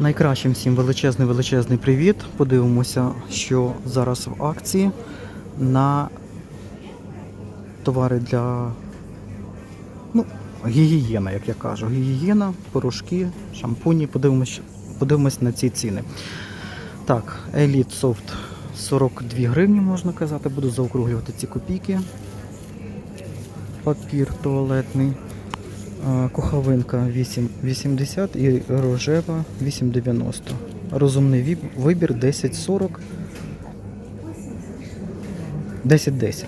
Найкращим всім величезний величезний привіт. Подивимося, що зараз в акції на товари для ну, гігієна, як я кажу. Гігієна, порошки, шампуні. Подивимось, подивимось на ці ціни. Так, Elite Soft 42 гривні, можна казати. Буду заокруглювати ці копійки. Папір туалетний. Куховинка 8,80 і рожева 8,90. Розумний вибір 10,40. 10,10.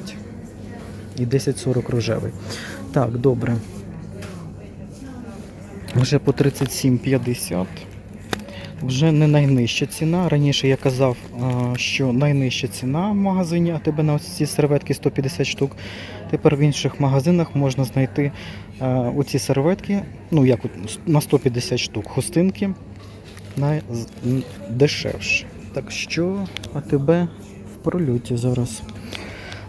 І 10,40 рожевий. Так, добре. Вже по 37,50. Вже не найнижча ціна. Раніше я казав, що найнижча ціна в магазині, а тебе на ці серветки 150 штук. Тепер в інших магазинах можна знайти оці серветки, ну як на 150 штук хустинки на дешевше. Так що АТБ в прольоті зараз.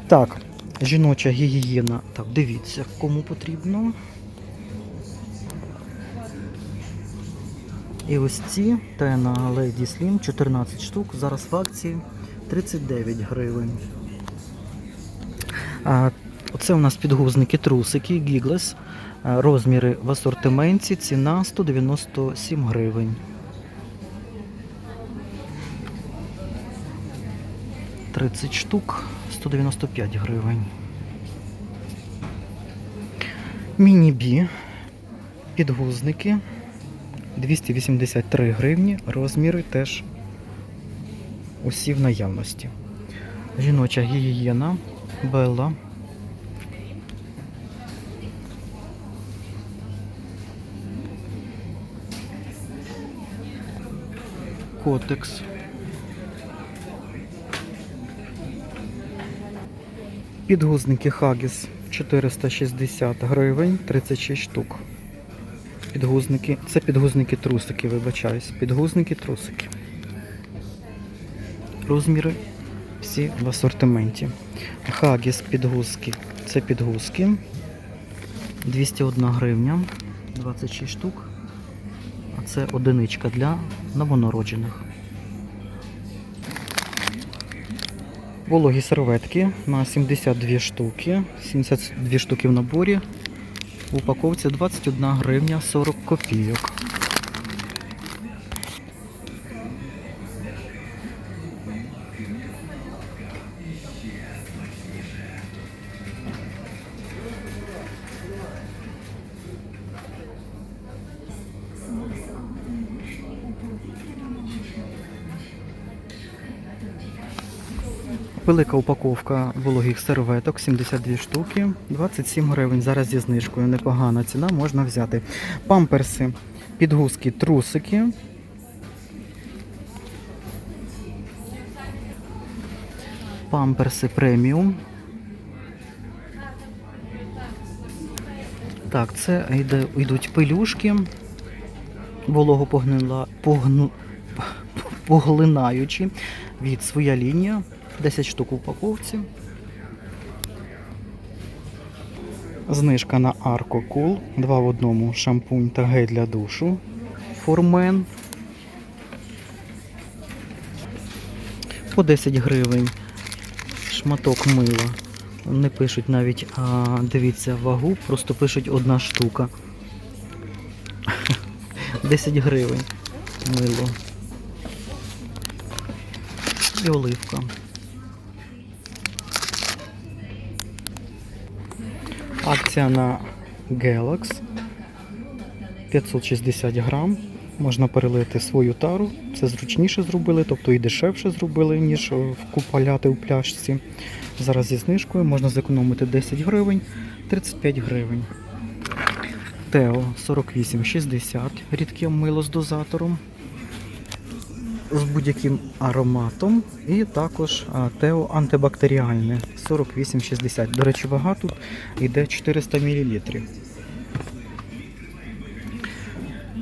Так, жіноча гігієна. Так, дивіться, кому потрібно. І ось ці Тена Lady Slim 14 штук. Зараз в акції 39 гривень. А, оце у нас підгузники трусики Giggles. Розміри в асортименті. Ціна 197 гривень. Тридцять штук 195 гривень. Міні-бі. Підгузники 283 гривні. Розміри теж усі в наявності. Жіноча гігієна Белла. Котекс. Підгузники Хагіс 460 гривень, 36 штук. Підгузники. Це підгузники трусики, вибачаюсь. Підгузники трусики. Розміри всі в асортименті. Хагіс підгузки. Це підгузки. 201 гривня. 26 штук. А це одиничка для новонароджених. Вологі серветки на 72 штуки. 72 штуки в наборі. В упаковці 21 гривня 40 копійок. Велика упаковка вологих серветок, 72 штуки, 27 гривень. Зараз зі знижкою. Непогана ціна, можна взяти. Памперси, підгузки, трусики. Памперси преміум. Так, це йде, йдуть пилюшки. Волого погнила, погну, поглинаючі від своя лінія. 10 штук в упаковці. Знижка на Arco Cool. Два в одному шампунь та гель для душу. Формен. По 10 гривень. Шматок мила. Не пишуть навіть, а, дивіться, вагу, просто пишуть одна штука. 10 гривень. Мило. І оливка. Акція на Galax 560 грам. Можна перелити свою тару. Це зручніше зробили, тобто і дешевше зробили, ніж вкупаляти у пляшці. Зараз зі знижкою можна зекономити 10 гривень, 35 гривень. Тео 48,60. Рідке мило з дозатором. З будь-яким ароматом. І також Тео антибактеріальне 48,60. До речі, вага тут йде 400 мл.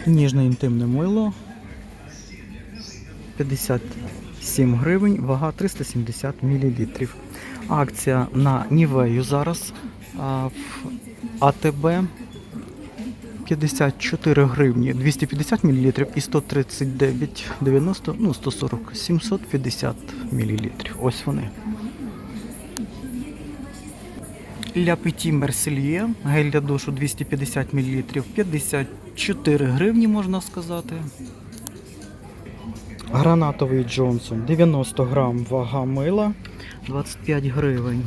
Ніжне інтимне мило 57 гривень, вага 370 мл. Акція на Нівею зараз в АТБ 54 гривні 250 мл і 139,90, ну 140, 750 мл. Ось вони. Ля Петі Мерсельє, гель для душу 250 мл, 54 гривні, можна сказати. Гранатовий Джонсон, 90 грам вага мила, 25 гривень.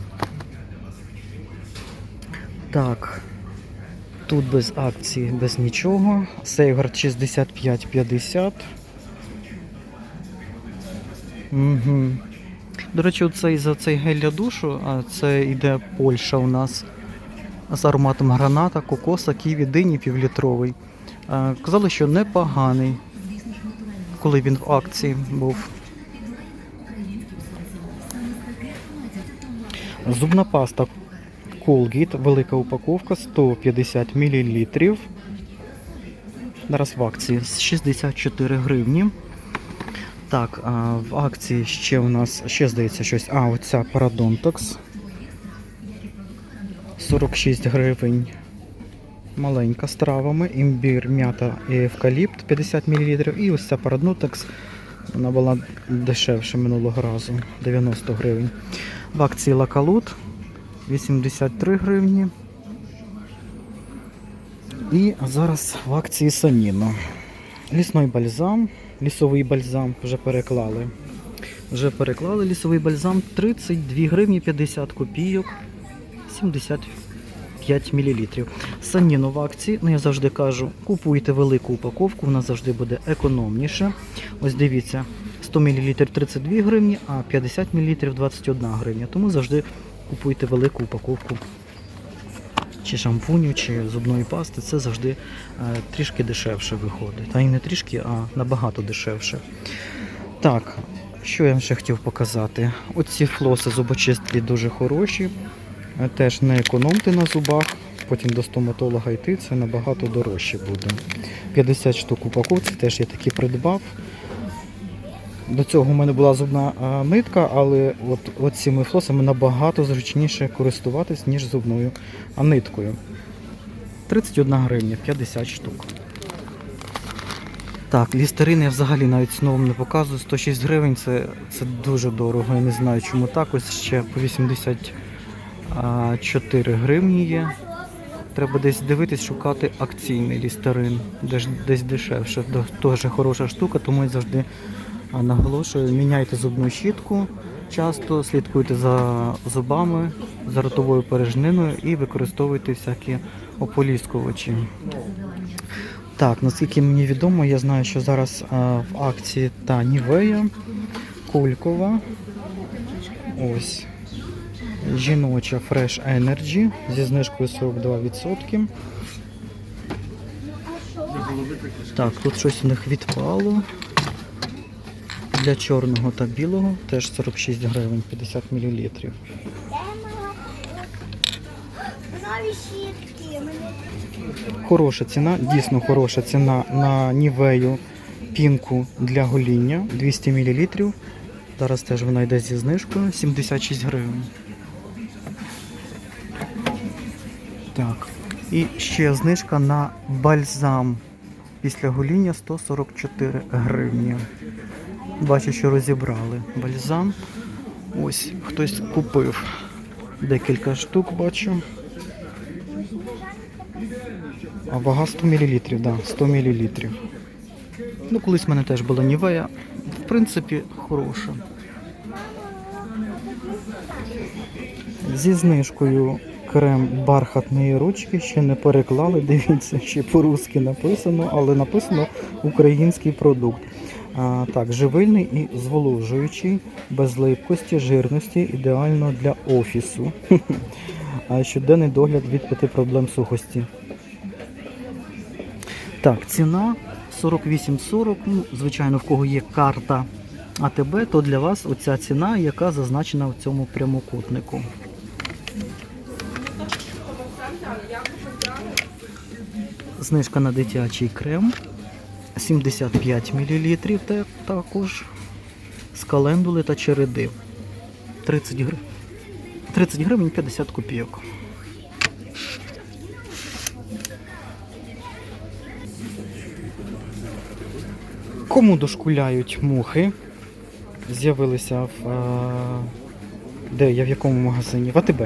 Так, тут без акції, без нічого. Сейгард 65,50. Угу. До речі, оцей, за цей гель для душу, а це йде Польща у нас з ароматом граната, кокоса, ківі, дині півлітровий. Казали, що непоганий, коли він в акції був. Зубна паста Colgate, велика упаковка, 150 мл. Зараз в акції 64 гривні. Так, а в акції ще у нас, ще здається щось. А, оця Parodontax. 46 гривень. Маленька з травами. Імбір, м'ята і евкаліпт 50 мл. І ось ця Parodontax. Вона була дешевше минулого разу. 90 гривень. В акції Лакалут 83 гривні. І зараз в акції Саніно. Лісний бальзам, лісовий бальзам вже переклали. Вже переклали лісовий бальзам 32 гривні 50 копійок 75 мл. Саніно в акції, ну я завжди кажу, купуйте велику упаковку, вона завжди буде економніше. Ось дивіться, 100 мл 32 гривні, а 50 мл 21 гривня. Тому завжди купуйте велику упаковку чи шампуню, чи зубної пасти, це завжди е, трішки дешевше виходить. Та й не трішки, а набагато дешевше. Так, що я ще хотів показати? Оці флоси зубочистлі дуже хороші. Е, Теж не економте на зубах, потім до стоматолога йти, це набагато дорожче буде. 50 штук упаковці, теж я такі придбав. До цього в мене була зубна нитка, але от, от цими флосами набагато зручніше користуватись, ніж зубною ниткою. 31 гривня, 50 штук. Так, лістерин я взагалі навіть знову не показую. 106 гривень це, це дуже дорого. Я не знаю, чому так. Ось ще по 84 гривні є. Треба десь дивитись, шукати акційний лістерин, десь, дешевше. Теж хороша штука, тому я завжди а, наголошую, міняйте зубну щітку часто, слідкуйте за зубами, за ротовою пережниною і використовуйте всякі ополіскувачі. Так, наскільки мені відомо, я знаю, що зараз а, в акції та Нівея, Колькова. Ось. Жіноча Fresh Energy зі знижкою 42%. Так, тут щось у них відпало. Для чорного та білого теж 46 гривень 50 мл. Хороша ціна, дійсно хороша ціна на нівею пінку для гоління 200 мл. Зараз теж вона йде зі знижкою 76 гривень. Так. І ще знижка на бальзам після гоління 144 гривні. Бачу, що розібрали бальзам. Ось хтось купив декілька штук, бачу. А вага 100 мл, да, 100 мл. Ну, колись в мене теж була Нівея. В принципі, хороша. Зі знижкою крем бархатної ручки ще не переклали. Дивіться, ще по-русски написано, але написано український продукт. Так, живильний і зволожуючий, без липкості, жирності, ідеально для офісу. Щоденний догляд від п'яти проблем сухості. Так, ціна 48,40. Ну, звичайно, в кого є карта АТБ, то для вас оця ціна, яка зазначена в цьому прямокутнику. Знижка на дитячий крем 75 мл та також з календули та череди. 30 гривень 30 гривень 50 копійок. Кому дошкуляють мухи? З'явилися в е, де я в якому магазині? В АТБ.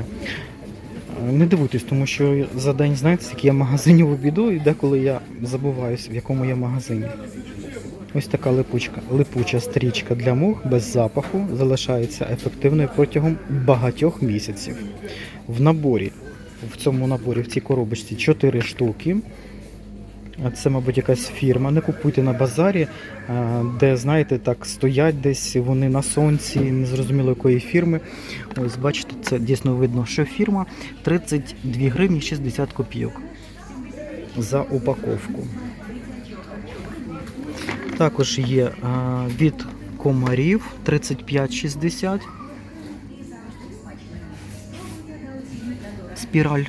Не дивуйтесь, тому що за день, знаєте, скільки я магазинів обіду, і деколи я забуваюся, в якому я магазині. Ось така липучка, липуча стрічка для мух без запаху залишається ефективною протягом багатьох місяців. В наборі, в цьому наборі, в цій коробочці 4 штуки. Це, мабуть, якась фірма. Не купуйте на базарі, де, знаєте, так стоять десь вони на сонці, незрозуміло якої фірми. Ось, бачите, це дійсно видно, що фірма 32 гривні 60 копійок за упаковку. Також є від комарів 35,60. Спіраль.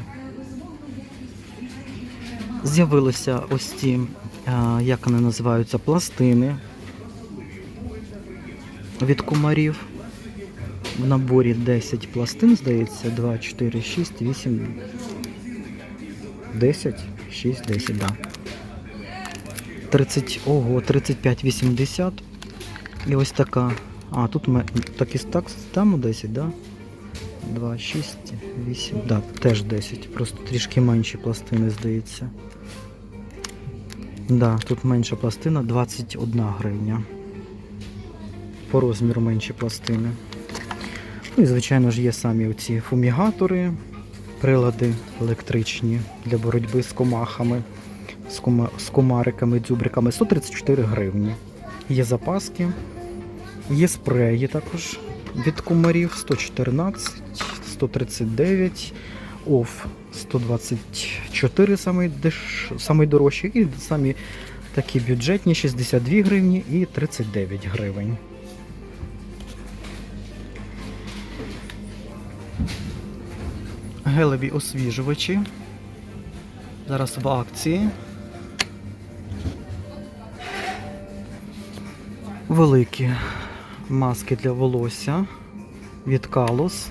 З'явилися ось ці, як вони називаються, пластини від комарів. В наборі 10 пластин, здається, 2, 4, 6, 8, 10, 6, 10, да. 30, ого, 35,80. І ось така. А, тут ми так і там 10, да? 2, 6, 8, да, теж 10. Просто трішки менші пластини, здається. Да, тут менша пластина 21 гривня. По розміру менші пластини. Ну і, звичайно ж, є самі оці фумігатори, прилади електричні для боротьби з комахами, з, кома, з комариками, дзюбриками 134 гривні. Є запаски, є спреї також від комарів 114, 139, ОФ 124 самий, деш... самий дорожчий, і самі такі бюджетні 62 гривні і 39 гривень. Гелеві освіжувачі. Зараз в акції. Великі маски для волосся від Калос.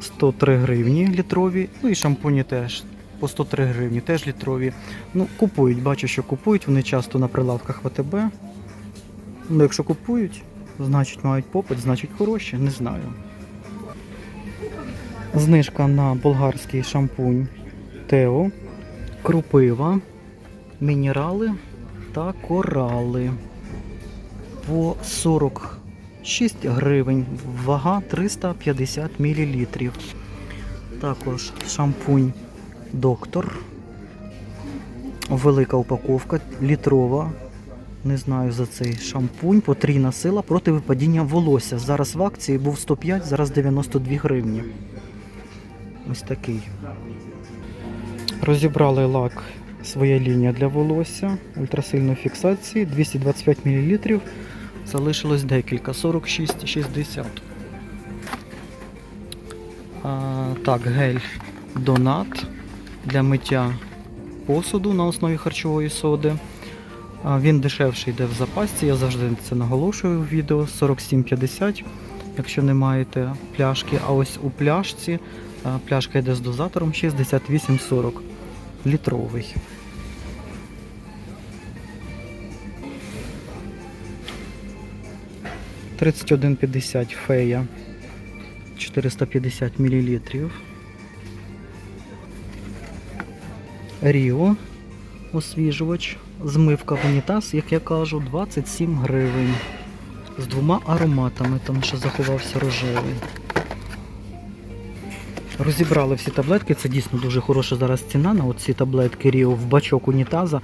103 гривні літрові. Ну і шампуні теж по 103 гривні, теж літрові. Ну, купують, бачу, що купують, вони часто на прилавках ВТБ. Ну, якщо купують, значить мають попит, значить хороші, не знаю. Знижка на болгарський шампунь Тео, крупива, мінерали та корали. По 46 гривень, вага 350 мл. Також шампунь Доктор. Велика упаковка, літрова. Не знаю за цей шампунь. Потрійна сила проти випадіння волосся. Зараз в акції був 105, зараз 92 гривні. Ось такий. Розібрали лак своя лінія для волосся ультрасильної фіксації 225 мл. Залишилось декілька 46,60. А, так, гель Донат для миття посуду на основі харчової соди. А, він дешевший йде в запасці, я завжди це наголошую в відео 47,50, якщо не маєте пляшки. А ось у пляшці пляшка йде з дозатором 68,40 літровий. Тридцять один п'ятдесят фея 450 мл. Ріо освіжувач, змивка в унітаз, як я кажу, 27 гривень. З двома ароматами, там ще заховався рожевий. Розібрали всі таблетки, це дійсно дуже хороша зараз ціна на оці таблетки Ріо в бачок унітаза,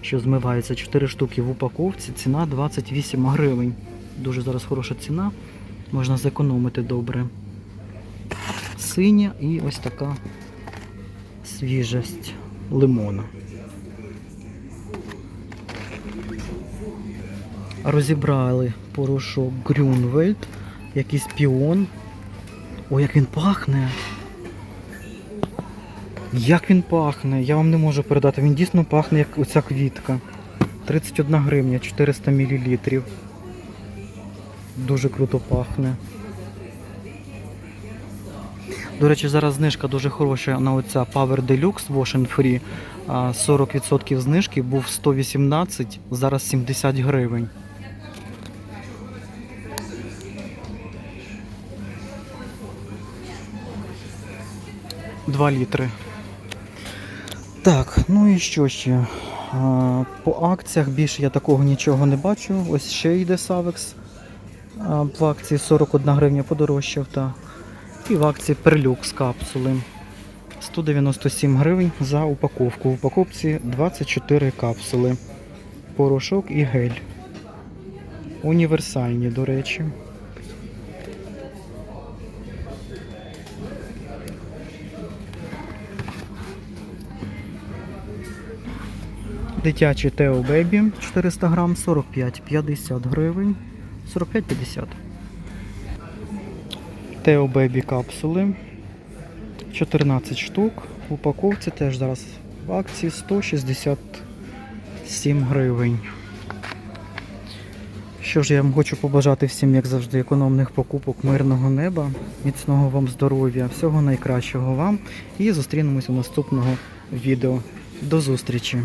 що змивається 4 штуки в упаковці. Ціна 28 гривень. Дуже зараз хороша ціна, можна зекономити добре. Синя і ось така свіжесть лимона. Розібрали порошок Грюнвельд, якийсь піон. О, як він пахне! Як він пахне, я вам не можу передати. Він дійсно пахне як оця квітка. 31 гривня, 400 мл. Дуже круто пахне. До речі, зараз знижка дуже хороша на оця Power Deluxe Wash and Free. 40% знижки був 118, зараз 70 гривень. Два літри. Так, ну і що ще? По акціях більше я такого нічого не бачу. Ось ще йде Савекс. В акції 41 гривня подорожчав. Та. І в акції Перлюкс капсули. 197 гривень за упаковку. В упаковці 24 капсули. Порошок і гель. Універсальні, до речі. Дитячий Тео Бейбі 400 грам 45-50 гривень. 45-50. Тео Бейбі капсули 14 штук. В упаковці теж зараз в акції 167 гривень. Що ж, я вам хочу побажати всім, як завжди, економних покупок, мирного неба, міцного вам здоров'я, всього найкращого вам. І зустрінемось у наступного відео. До зустрічі!